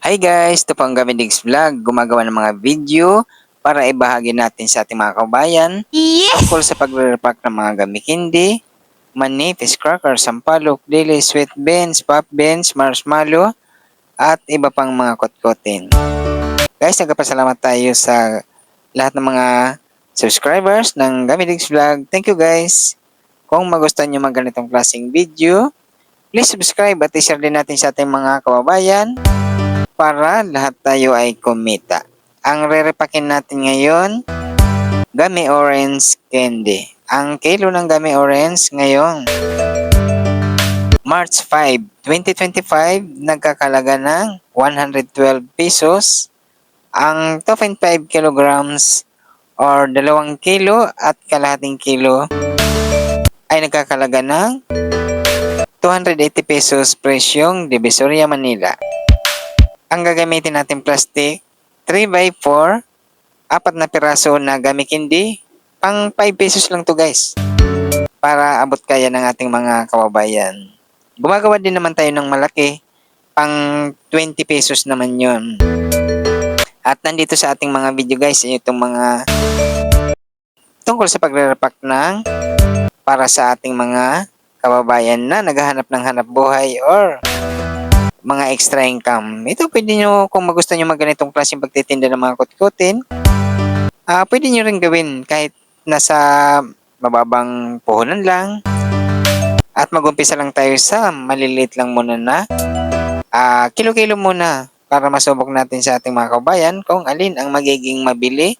Hi guys, ito po ang Gamidigs Vlog, gumagawa ng mga video para ibahagi natin sa ating mga kabayan Yes! tungkol sa pagre-repack ng mga gamikindi, mani, fish cracker, sampalok, dili, sweet beans, pop beans, marshmallow, at iba pang mga kotkotin. Guys, nagpapasalamat tayo sa lahat ng mga subscribers ng Gamidigs Vlog. Thank you guys! Kung magustuhan nyo mga ganitong klaseng video, please subscribe at i-share din natin sa ating mga kababayan para lahat tayo ay kumita. Ang rerepakin natin ngayon, gummy orange candy. Ang kilo ng gummy orange ngayon, March 5, 2025, nagkakalaga ng 112 pesos. Ang 2.5 kilograms or 2 kilo at kalahating kilo ay nagkakalaga ng 280 pesos presyong Divisoria, Manila ang gagamitin natin plastic 3x4 apat na piraso na gamikindi pang 5 pesos lang to guys. Para abot kaya ng ating mga kababayan. Gumagawa din naman tayo ng malaki pang 20 pesos naman yon at nandito sa ating mga video guys itong mga tungkol sa pagre-repack ng para sa ating mga kababayan na naghahanap ng hanap buhay or mga extra income. Ito pwede nyo, kung magustuhan nyo mag ganitong klaseng pagtitinda ng mga kutkutin, ah pwede nyo rin gawin kahit nasa mababang puhunan lang. At magumpisa lang tayo sa maliliit lang muna na ah kilo-kilo muna para masubok natin sa ating mga kabayan kung alin ang magiging mabili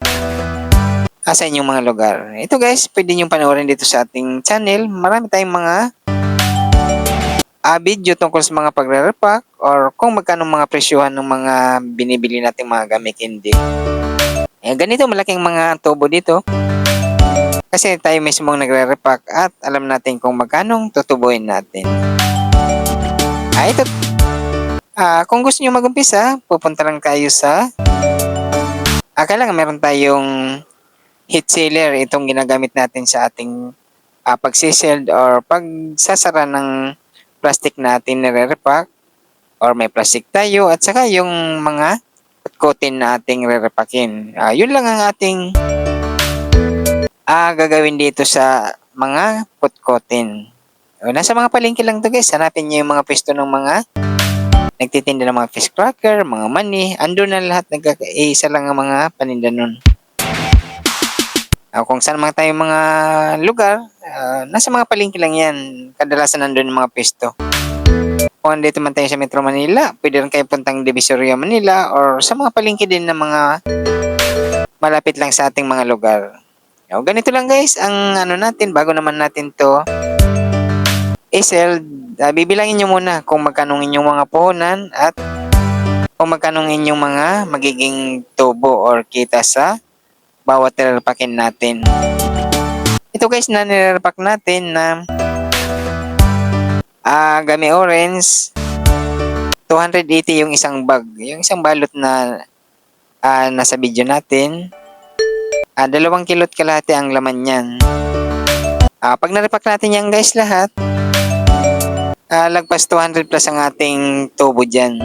ah, sa inyong mga lugar. Ito guys, pwede nyo panoorin dito sa ating channel. Marami tayong mga ah, video tungkol sa mga pagre-repack or kung magkano mga presyuhan ng mga binibili nating mga gamit hindi. Eh, ganito malaking mga tubo dito. Kasi tayo mismo ang nagre-repack at alam natin kung magkano tutubuin natin. Ah, ito. Ah, kung gusto niyo mag-umpisa, pupunta lang tayo sa Ah, kailangan meron tayong heat sealer itong ginagamit natin sa ating ah, pagsiseld or pagsasara ng plastic natin nire-repack or may plastic tayo at saka yung mga kutkutin na ating re-repakin. Ah, yun lang ang ating ah, gagawin dito sa mga kutkutin. O, nasa mga palengke lang to guys. Hanapin niyo yung mga pwesto ng mga nagtitinda ng mga fish cracker, mga mani. Ando na lahat. Nagkakaisa lang ang mga paninda nun. Ah, kung saan mga tayo mga lugar, ah, nasa mga palengke lang yan. Kadalasan nandun yung mga pwesto. Kung andito man tayo sa Metro Manila, pwede rin kayo puntang Divisoria, Manila or sa mga palengke din na mga malapit lang sa ating mga lugar. O, ganito lang guys, ang ano natin, bago naman natin to isel, uh, bibilangin nyo muna kung magkano inyong mga puhunan at kung magkano inyong mga magiging tubo or kita sa bawat nilalapakin natin. Ito guys na nilalapak natin na ah gami orange 280 yung isang bag. Yung isang balot na ah, nasa video natin. Ah, dalawang kilot kalahati ang laman niyan. Ah, pag naripak natin yan guys lahat, ah, lagpas 200 plus ang ating tubo dyan.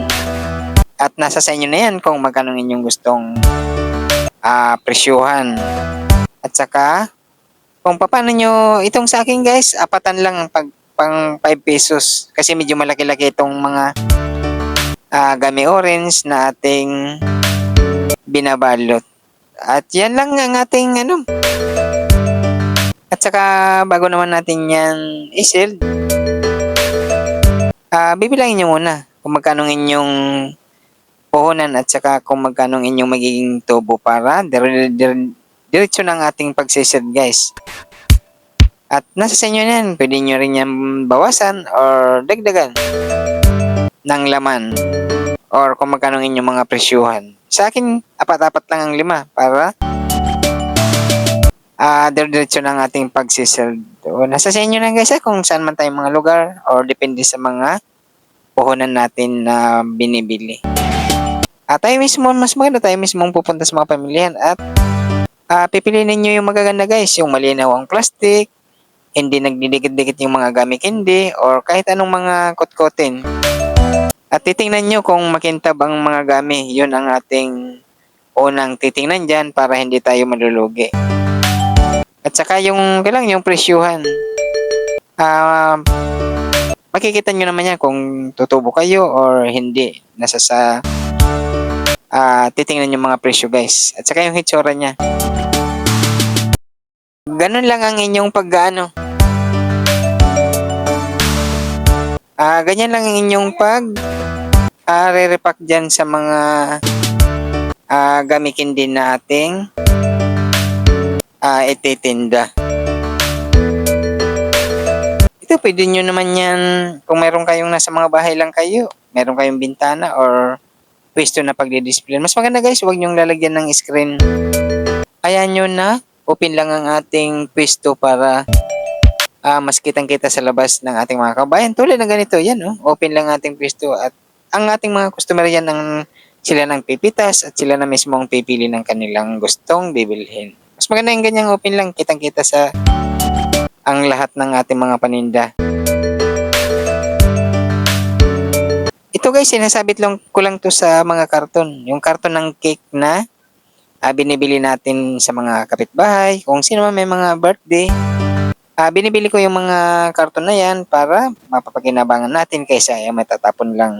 At nasa sa inyo na yan kung magkano inyong gustong ah, presyuhan. At saka, kung paano nyo, itong sa akin guys, apatan lang ang pag, pang 5 pesos. Kasi medyo malaki-laki itong mga ah, gami orange na ating binabalot. At yan lang ang ating ano. At saka bago naman natin yan i-sell, ah bibilangin nyo muna kung magkano inyong puhunan at saka kung magkano inyong magiging tubo para dire- dire- diretso ng ating pagsisell guys. At nasa sa inyo na yan, pwede nyo rin yan bawasan or dagdagan ng laman or kung magkano inyong mga presyuhan. Sa akin, apat-apat lang ang lima para ah diretso ng ating pagsisell. O, nasa sa inyo na guys ah, kung saan man tayong mga lugar or depende sa mga puhunan natin na binibili. At tayo mismo, mas maganda tayo mismo pupunta sa mga pamilyan at ah pipiliin ninyo yung magaganda guys, yung malinaw ang plastic, hindi nagdidikit-dikit yung mga gamit hindi, or kahit anong mga kotkotin. At titingnan nyo kung makintab ang mga gami. Yun ang ating unang titingnan dyan para hindi tayo malulugi. At saka yung, kailang yung presyuhan. Ah, makikita nyo naman yan kung tutubo kayo or hindi. Nasa sa ah titingnan yung mga presyo guys. At saka yung hitsura niya. Ganun lang ang inyong pag-ano. Ah, ganyan lang ang inyong pag ah re-repack dyan sa mga ah gamitin din na ating ah ititinda. Ito, pwede nyo naman yan kung meron kayong nasa mga bahay lang kayo, meron kayong bintana or pwesto na pagdi-display. Mas maganda guys, huwag nyong lalagyan ng screen. Ayan nyo na, open lang ang ating pwesto para ah, mas kitang-kita sa labas ng ating mga kabayan. Tulad ng ganito, yan oh, open lang ating pwesto at ang ating mga customer yan ang sila nang pipitas at sila na mismo ang pipili ng kanilang gustong bibilhin. Mas maganda yung ganyang open lang, kitang-kita sa ang lahat ng ating mga paninda. Ito guys, sinasabit lang ko lang to sa mga karton. Yung karton ng cake na ah, binibili natin sa mga kapitbahay. Kung sino man may mga birthday, ah, binibili ko yung mga karton na yan para mapapakinabangan natin kaysa ay matatapon lang.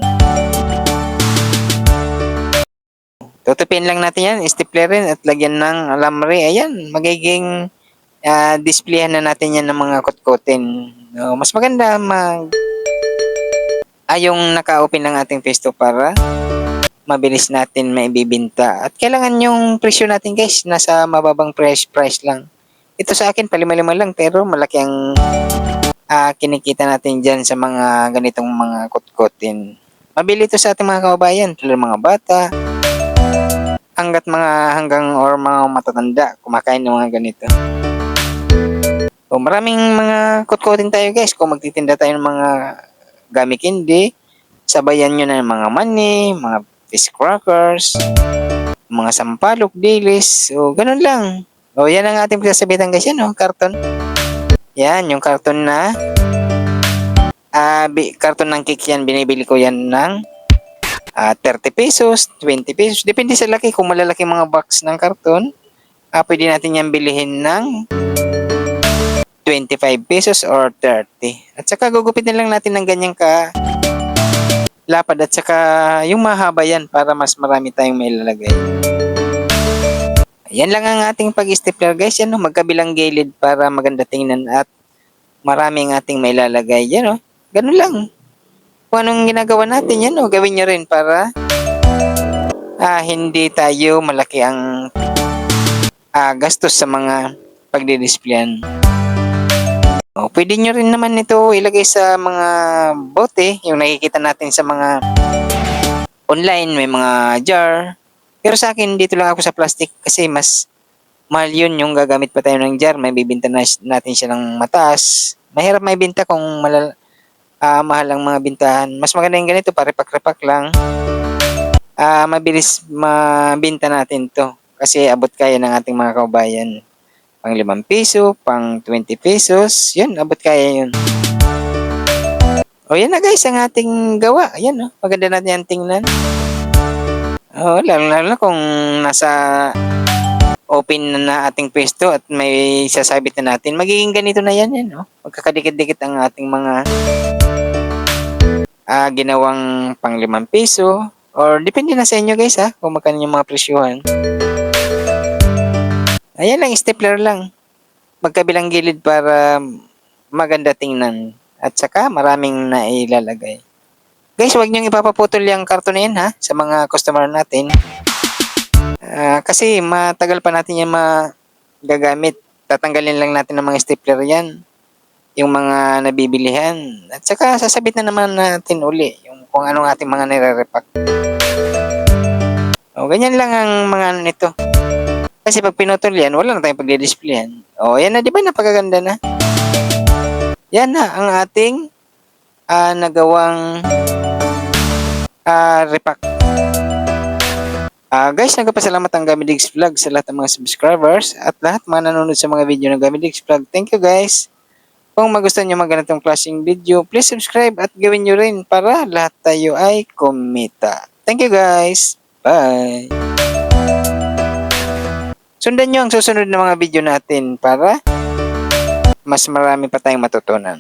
Tutupin lang natin yan, staplerin at lagyan ng alamre. Ayan, magiging ah displayan na natin yan ng mga kutkutin. No, mas maganda mag ay yung naka-open ng ating pesto para mabilis natin maibibinta. At kailangan yung presyo natin guys, nasa mababang price price lang. Ito sa akin, palima-lima lang, pero malaki ang ah, kinikita natin dyan sa mga ganitong mga kutkutin. Mabili ito sa ating mga kababayan, tulad mga bata, hanggat mga hanggang or mga matatanda, kumakain ng mga ganito. So, maraming mga kutkutin tayo guys. Kung magtitinda tayo ng mga gamit hindi, sabayan nyo na ng mga mani, mga fish crackers, mga sampalok, dilis. So, ganun lang. O, yan ang ating pagsasabitan guys. Yan, oh, karton. Yan, yung karton na ah bi- karton ng cake yan. Binibili ko yan ng ah 30 pesos, 20 pesos. Depende sa laki. Kung malalaki mga box ng karton, ah pwede natin yan bilihin ng 25 pesos or 30. At saka gugupitin lang natin ng ganyang ka lapad at saka yung mahaba yan para mas marami tayong may lalagay. Yan lang ang ating pag-stapler guys. Yan o, magkabilang gilid para maganda tingnan at maraming ating may lalagay. Yan o, ganun lang. Kung anong ginagawa natin yan o, gawin nyo rin para ah, hindi tayo malaki ang ah, gastos sa mga pagdidisplayan. O, pwede nyo rin naman ito ilagay sa mga bote, yung nakikita natin sa mga online, may mga jar. Pero sa akin, dito lang ako sa plastic kasi mas mahal yun yung gagamit pa tayo ng jar. May bibinta na, natin siya ng mataas. Mahirap may binta kung malal, ah, mahal ang mga bintahan. Mas maganda yung ganito, pare-pak-repak lang. Ah, mabilis mabinta natin to kasi abot kaya ng ating mga kabayan pang 5 piso, pang 20 pesos, yun, abot kaya yun. O yan na guys, ang ating gawa. Ayan, oh, maganda natin yan tingnan. O, lalo lalo na kung nasa open na, na ating pwesto at may sasabit na natin, magiging ganito na yan, yan, oh. Magkakadikit-dikit ang ating mga ah, ginawang pang 5 piso or depende na sa inyo guys ha, kung magkano yung mga presyuhan. Ayan lang, stapler lang. Magkabilang gilid para maganda tingnan. At saka maraming nailalagay. Guys, huwag niyong ipapaputol yung karton na yan ha, sa mga customer natin. Ah, kasi matagal pa natin yan magagamit. Tatanggalin lang natin ng mga stapler yan. Yung mga nabibilihan. At saka sasabit na naman natin uli yung kung anong ating mga nire-repack. O, ganyan lang ang mga ano nito. Kasi pag pinutol yan, wala na tayong pagdi-displayan. O, yan na, di ba? Napakaganda na. Yan na ang ating ah, nagawang ah, repack. Ah, guys, nagpapasalamat ang Gamidigs Vlog sa lahat ng mga subscribers at lahat mga nanonood sa mga video ng Gamidigs Vlog. Thank you guys. Kung magustuhan nyo mga ganitong klaseng video, please subscribe at gawin nyo rin para lahat tayo ay kumita. Thank you guys! Bye! Sundan nyo ang susunod na mga video natin para mas marami pa tayong matutunan.